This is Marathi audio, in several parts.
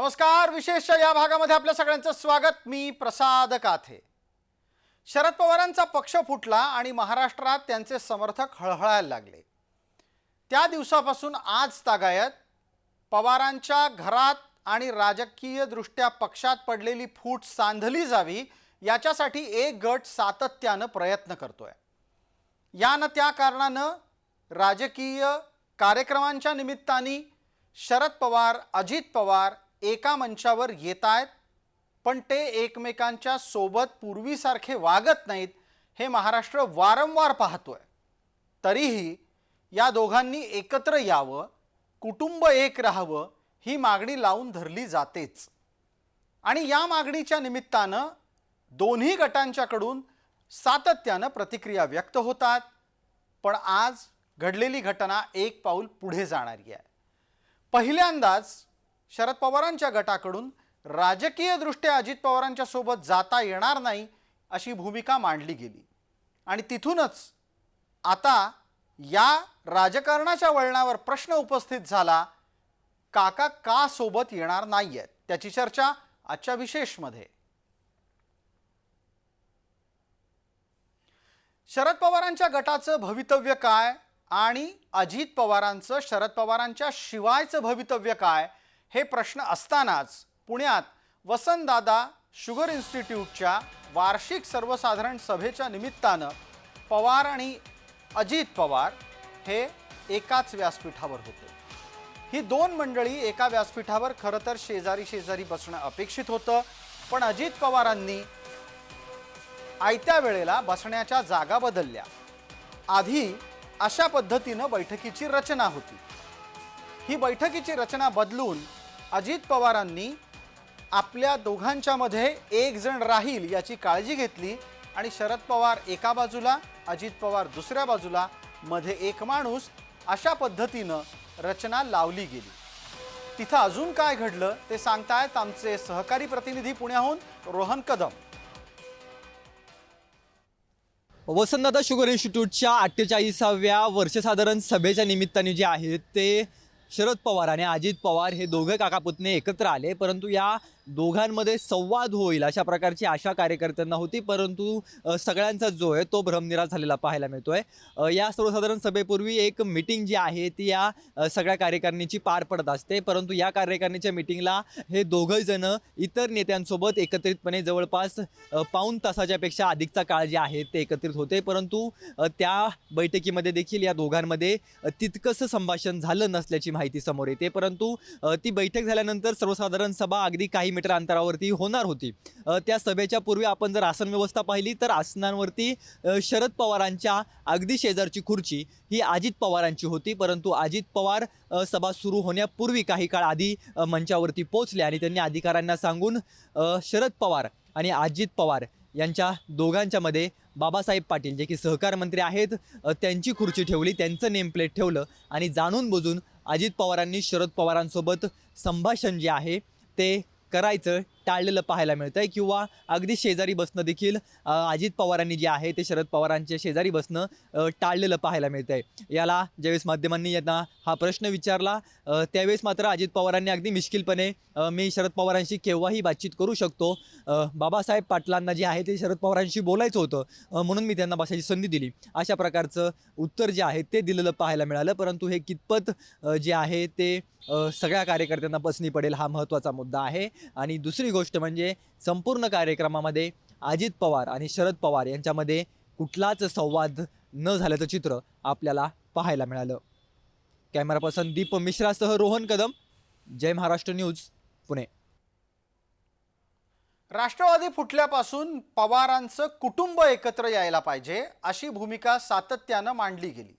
नमस्कार विशेष या भागामध्ये आपल्या सगळ्यांचं स्वागत. मी प्रसाद काथे. शरद पवारांचा पक्ष फुटला आणि महाराष्ट्रात त्यांचे समर्थक हळहळायला लागले. त्या दिवसापासून आज तागायत पवारांच्या घरात आणि राजकीयदृष्ट्या पक्षात पडलेली फूट सांधली जावी याच्यासाठी एक गट सातत्यानं प्रयत्न करतोय. आहे यानं त्या कारणानं राजकीय कार्यक्रमांच्या निमित्ताने शरद पवार अजित पवार एका मंचावर येत आहेत पण ते एकमेकांच्या सोबत पूर्वीसारखे वागत नाहीत हे महाराष्ट्र वारंवार पाहतोय. तरीही या दोघांनी एकत्र यावं कुटुंब एक राहावं ही मागणी लावून धरली जातेच. आणि या मागणीच्या निमित्तानं दोन्ही गटांच्याकडून सातत्यानं प्रतिक्रिया व्यक्त होतात. पण आज घडलेली घटना एक पाऊल पुढे जाणारी आहे. पहिल्यांदाच शरद पवारांच्या गटाकडून राजकीयदृष्ट्या अजित पवारांच्या सोबत जाता येणार नाही अशी भूमिका मांडली गेली. आणि तिथूनच आता या राजकारणाच्या वळणावर प्रश्न उपस्थित झाला काका का सोबत येणार नाही आहेत त्याची चर्चा आजच्या विशेषमध्ये शरद पवारांच्या गटाचं भवितव्य काय आणि अजित पवारांचं शरद पवारांच्या शिवायचं भवितव्य काय हे प्रश्न असतानाच पुण्यात वसंतदादा शुगर इन्स्टिट्यूटच्या वार्षिक सर्वसाधारण सभेच्या निमित्तानं पवार आणि अजित पवार हे एकाच व्यासपीठावर होते. ही दोन मंडळी एका व्यासपीठावर खरं तर शेजारी शेजारी बसणं अपेक्षित होतं पण अजित पवारांनी आयत्या वेळेला बसण्याच्या जागा बदलल्या. आधी अशा पद्धतीनं बैठकीची रचना होती. ही बैठकीची रचना बदलून अजित पवारांनी आपल्या दोघांच्यामध्ये एक जण राहील याची काळजी घेतली आणि शरद पवार एका बाजूला अजित पवार दुसऱ्या बाजूला मध्ये एक माणूस अशा पद्धतीनं रचना लावली गेली. तिथं अजून काय घडलं ते सांगतायत आमचे सहकारी प्रतिनिधी पुण्याहून रोहन कदम. वसंतदादा शुगर इन्स्टिट्यूटच्या अठ्ठेचाळीसाव्या वर्षसाधारण सभेच्या निमित्ताने जे आहे ते शरद पवार आणि अजित पवार हे दोघे काकापुतणे एकत्र आले परंतु या दोघांमध्ये संवाद होईल अशा प्रकारची आशा कार्यकर्त्यांना होती परंतु सगळ्यांचा जो आहे तो भ्रमनिराश झालेला पाहायला मिळतो आहे या सर्वसाधारण सभेपूर्वी एक मिटिंग जी आहे ती या सगळ्या कार्यकारिणीची पार पडत असते. परंतु या कार्यकारिणीच्या मिटिंगला हे दोघं जण इतर नेत्यांसोबत एकत्रितपणे जवळपास पाऊन पाऊण अधिकचा काळ जे आहे ते एकत्रित होते. परंतु त्या बैठकीमध्ये देखील या दोघांमध्ये तितकंसं संभाषण झालं नसल्याची माहिती समोर येते. परंतु ती बैठक झाल्यानंतर सर्वसाधारण सभा अगदी काही किलोमीटर अंतरावरती होणार होती. त्या सभेच्या पूर्वी आपण जर आसन व्यवस्था पाहिली तर आसनांवरती शरद पवारांच्या अगदी शेजारची खुर्ची ही अजित पवारांची होती. परंतु अजित पवार सभा सुरू होण्यापूर्वी काही काळ आधी मंचावरती पोचले आणि त्यांनी अधिकाऱ्यांना सांगून शरद पवार आणि अजित पवार यांच्या दोघांच्यामध्ये बाबासाहेब पाटील जे की सहकार मंत्री आहेत त्यांची खुर्ची ठेवली त्यांचं नेमप्लेट ठेवलं आणि जाणून बुजून अजित पवारांनी शरद पवारांसोबत संभाषण जे आहे ते करायचं टाळलेलं पाहायला मिळतं आहे किंवा अगदी शेजारी बसणं देखील अजित पवारांनी जे आहे ते शरद पवारांच्या शेजारी बसणं टाळलेलं पाहायला मिळतं आहे याला ज्यावेळेस माध्यमांनी यांना हा प्रश्न विचारला त्यावेळेस मात्र अजित पवारांनी अगदी मिश्किलपणे मी शरद पवारांशी केव्हाही बातचीत करू शकतो. बाबासाहेब पाटलांना जे आहे ते शरद पवारांशी बोलायचं होतं म्हणून मी त्यांना बसायची संधी दिली. अशा प्रकारचं उत्तर जे आहे ते दिलेलं पाहायला मिळालं. परंतु हे कितपत जे आहे ते सगळ्या कार्यकर्त्यांना पसनी पडेल हा महत्त्वाचा मुद्दा आहे. आणि दुसरी दुसरी गोष्ट म्हणजे संपूर्ण कार्यक्रमामध्ये अजित पवार आणि शरद पवार यांच्यामध्ये कुठलाच संवाद न झाल्याचं चित्र आपल्याला पाहायला मिळालं. कॅमेरा पर्सन दीप मिश्रासह रोहन कदम जय महाराष्ट्र न्यूज पुणे. राष्ट्रवादी फुटल्यापासून पवारांचं कुटुंब एकत्र यायला पाहिजे अशी भूमिका सातत्यानं मांडली गेली.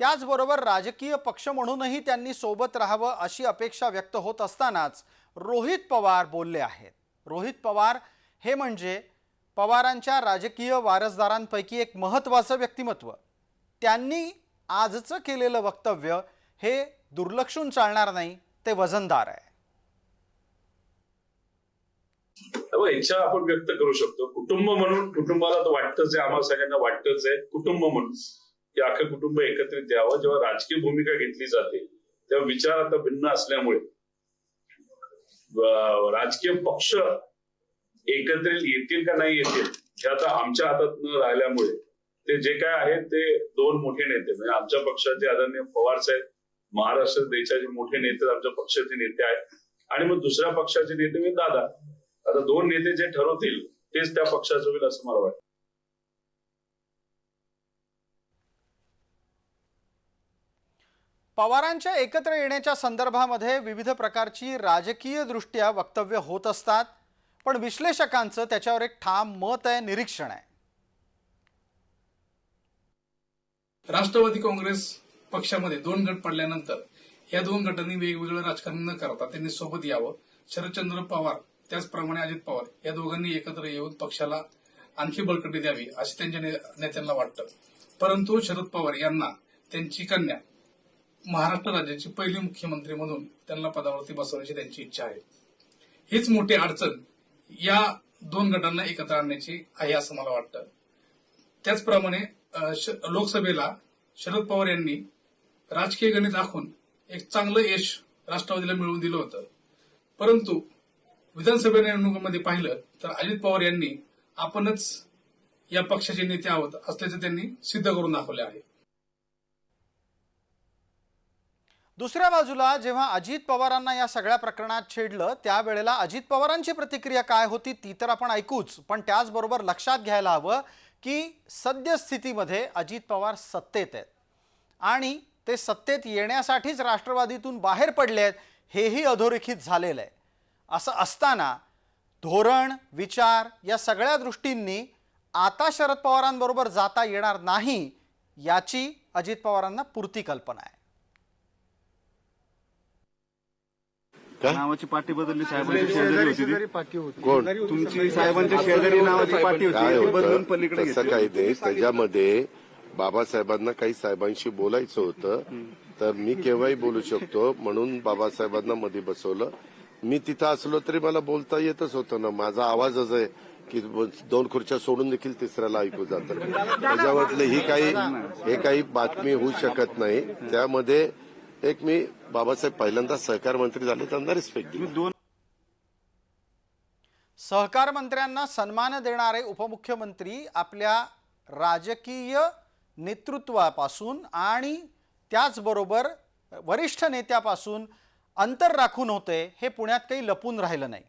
त्याचबरोबर राजकीय पक्ष म्हणूनही त्यांनी सोबत राहावं अशी अपेक्षा व्यक्त होत असतानाच रोहित पवार बोलले आहेत. रोहित पवार हे म्हणजे पवारांच्या राजकीय वारसदारांपैकी एक महत्त्वाचं व्यक्तिमत्व. त्यांनी आजचं केलेलं वक्तव्य हे दुर्लक्षून चालणार नाही ते वजनदार आहे. हो, इच्छा आपण व्यक्त करू शकतो. कुटुंब म्हणून कुटुंबाला तर वाटतच आहे आम्हाला सगळ्यांना वाटतच आहे. कुटुंब म्हणून. की अख्खं कुटुंब एकत्रित द्यावं. जेव्हा राजकीय भूमिका घेतली जाते तेव्हा विचार आता भिन्न असल्यामुळे राजकीय पक्ष एकत्रित येतील का नाही येतील हे आता आमच्या हातात न राहिल्यामुळे ते जे काय आहे ते दोन मोठे नेते म्हणजे आमच्या पक्षाचे आदरणीय पवार साहेब महाराष्ट्र देशाचे मोठे नेते आमच्या पक्षाचे नेते आहेत आणि मग दुसऱ्या पक्षाचे नेते म्हणजे दादा. आता दोन नेते जे ठरवतील तेच त्या पक्षाचं होईल असं मला वाटतं. पवारांच्या एकत्र येण्याच्या संदर्भामध्ये विविध प्रकारची राजकीय दृष्ट्या वक्तव्य होत असतात पण विश्लेषकांचं त्याच्यावर एक ठाम मत आहे निरीक्षण आहे. राष्ट्रवादी काँग्रेस पक्षामध्ये दोन गट पडल्यानंतर या दोन गटांनी वेगवेगळं राजकारण न करता त्यांनी सोबत यावं. शरदचंद्र पवार त्याचप्रमाणे अजित पवार या दोघांनी एकत्र येऊन पक्षाला आणखी बळकटी द्यावी असे त्यांच्या ने- नेत्यांना वाटतं. परंतु शरद पवार यांना त्यांची कन्या महाराष्ट्र राज्याचे पहिली मुख्यमंत्री म्हणून त्यांना पदावरती बसवण्याची त्यांची इच्छा आहे. हीच मोठी अडचण या दोन गटांना एकत्र आणण्याची आहे असं मला वाटतं. त्याचप्रमाणे श- लोकसभेला शरद पवार यांनी राजकीय गणित आखून एक चांगलं यश राष्ट्रवादीला मिळवून दिलं होतं. परंतु विधानसभा निवडणुकीमध्ये पाहिलं तर अजित पवार यांनी आपणच या पक्षाचे नेते आहोत असल्याचं त्यांनी सिद्ध करून दाखवले आहे. दुसऱ्या बाजूला जेव्हा अजित पवारांना या सगळ्या प्रकरणात छेडलं त्यावेळेला अजित पवारांची प्रतिक्रिया काय होती ती तर आपण ऐकूच. पण त्याचबरोबर लक्षात घ्यायला हवं की सद्यस्थितीमध्ये अजित पवार सत्तेत आहेत. आणि ते सत्तेत येण्यासाठीच राष्ट्रवादीतून बाहेर पडले आहेत हेही अधोरेखित झालेलं आहे. असं असताना धोरण विचार या सगळ्या दृष्टींनी आता शरद पवारांबरोबर जाता येणार नाही याची अजित पवारांना पुरती कल्पना आहे. नावाची पाटी बदलली साहेबांची शेजारी होती ती. कोण? तुमची साहेबांच्या शेजारी नावाची पाटी होती. ती बदलून होतं पलीकडे तसं. काही नाही. त्याच्यामध्ये बाबासाहेबांना काही साहेबांशी बोलायचं होतं. तर मी केव्हाही बोलू शकतो. म्हणून बाबासाहेबांना मध्ये बसवलं. मी तिथं असलो तरी मला बोलता येतच होतं ना. माझा आवाजच आहे की दोन खुर्च्या सोडून देखील तिसऱ्याला ऐकू जातं. त्याच्यामधलं ही काही हे काही बातमी होऊ शकत नाही. त्यामध्ये एक मी बाबासाहेब पहिल्यांदा सहकार मंत्री झाले त्यांना रिस्पेक्ट दिली. दोन सहकार मंत्र्यांना सन्मान देणारे उपमुख्यमंत्री आपल्या राजकीय नेतृत्वापासून आणि त्याचबरोबर वरिष्ठ नेत्यापासून अंतर राखून होते हे पुण्यात काही लपून राहिलं नाही.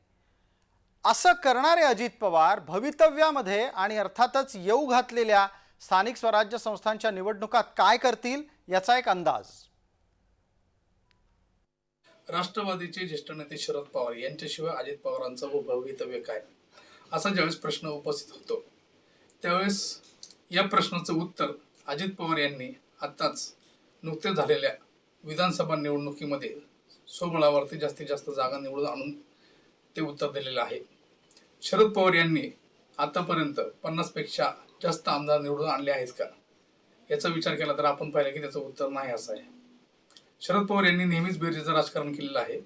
असं करणारे अजित पवार भवितव्यामध्ये आणि अर्थातच येऊ घातलेल्या स्थानिक स्वराज्य संस्थांच्या निवडणुकात काय करतील याचा एक अंदाज. राष्ट्रवादीचे ज्येष्ठ नेते शरद पवार यांच्याशिवाय अजित पवारांचं भवितव्य काय? असा ज्यावेळेस प्रश्न उपस्थित होतो त्यावेळेस या प्रश्नाचं उत्तर अजित पवार यांनी आत्ताच नुकत्याच झालेल्या विधानसभा निवडणुकीमध्ये स्वबळावरती जास्तीत जास्त जागा निवडून आणून ते उत्तर दिलेलं आहे. शरद पवार यांनी आतापर्यंत पन्नासपेक्षा जास्त आमदार निवडून आणले आहेत का? याचा विचार केला तर आपण पाहिलं की त्याचं उत्तर नाही असं आहे. शरद पवार यांनी नेहमीच बेरजेचं राजकारण केलेलं आहे.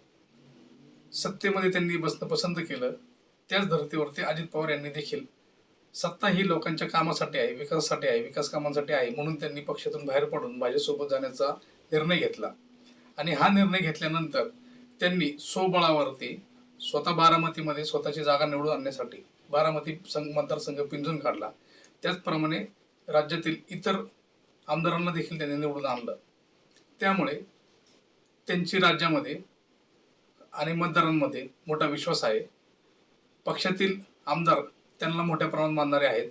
सत्तेमध्ये त्यांनी बसणं पसंत केलं. त्याच धर्तीवरती अजित पवार यांनी देखील सत्ता ही लोकांच्या कामासाठी आहे विकासासाठी आहे विकास कामांसाठी आहे म्हणून त्यांनी पक्षातून बाहेर पडून भाजपसोबत जाण्याचा निर्णय घेतला. आणि हा निर्णय घेतल्यानंतर त्यांनी स्वबळावरती स्वतः बारामतीमध्ये स्वतःची जागा निवडून आणण्यासाठी बारामती संघ मतदारसंघ पिंजून काढला. त्याचप्रमाणे राज्यातील इतर आमदारांना देखील त्यांनी निवडून आणलं. त्यामुळे त्यांची राज्यामध्ये आणि मतदारांमध्ये मोठा विश्वास आहे. पक्षातील आमदार त्यांना मोठ्या प्रमाणात मानणारे आहेत.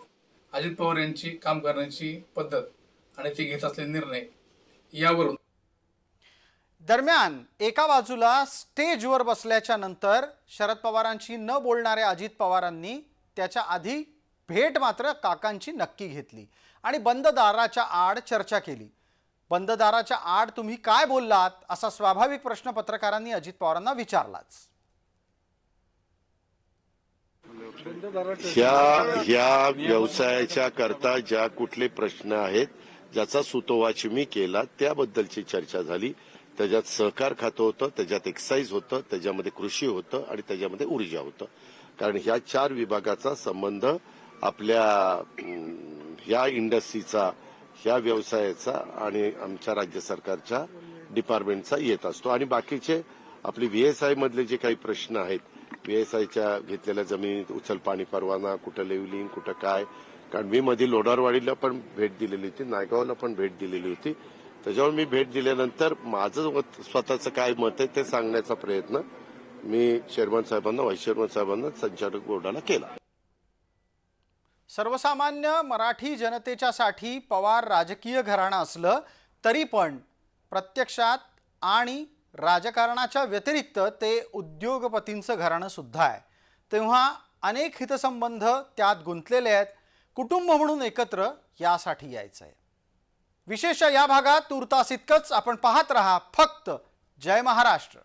अजित पवार यांची काम करण्याची पद्धत आणि ते घेत असलेले निर्णय यावरून दरम्यान एका बाजूला स्टेजवर बसल्याच्या नंतर शरद पवारांशी न बोलणाऱ्या अजित पवारांनी त्याच्या आधी भेट मात्र काकांची नक्की घेतली आणि बंद दाराच्या आड चर्चा केली. बंद दाराच्या आड तुम्ही काय बोललात असा स्वाभाविक प्रश्न पत्रकारांनी अजित पवारांना विचारलाच. ह्या ह्या व्यवसायाच्या करता ज्या कुठले प्रश्न आहेत ज्याचा सुतोवाच मी केला त्याबद्दलची चर्चा झाली. त्याच्यात सहकार खातं होतं त्याच्यात एक्साईज होतं त्याच्यामध्ये कृषी होतं आणि त्याच्यामध्ये ऊर्जा होतं. कारण ह्या चार विभागाचा संबंध आपल्या ह्या इंडस्ट्रीचा ह्या व्यवसायाचा आणि आमच्या राज्य सरकारच्या डिपार्टमेंटचा येत असतो. आणि बाकीचे आपले व्हीएसआय मधले जे काही प्रश्न आहेत व्हीएसआयच्या घेतलेल्या जमिनीत उचल पाणी परवाना कुठं लेवलिंग कुठं काय कारण मी मध्ये लोणारवाडीला पण भेट दिलेली होती नायगावला पण भेट दिलेली होती. त्याच्यावर मी भेट दिल्यानंतर माझं मत- स्वतःचं काय मत आहे ते सांगण्याचा प्रयत्न मी चेअरमन साहेबांना व्हाईस चेअरमन साहेबांना संचालक बोर्डाला केला. सर्वसामान्य मराठी जनतेच्यासाठी पवार राजकीय घराणं असलं तरी पण प्रत्यक्षात आणि राजकारणाच्या व्यतिरिक्त ते उद्योगपतींचं घराणं सुद्धा आहे. तेव्हा अनेक हितसंबंध त्यात गुंतलेले आहेत. कुटुंब म्हणून एकत्र यासाठी यायचं आहे. विशेष या भागात तुर्तास इतकंच आपण पाहत रहा. फक्त जय महाराष्ट्र.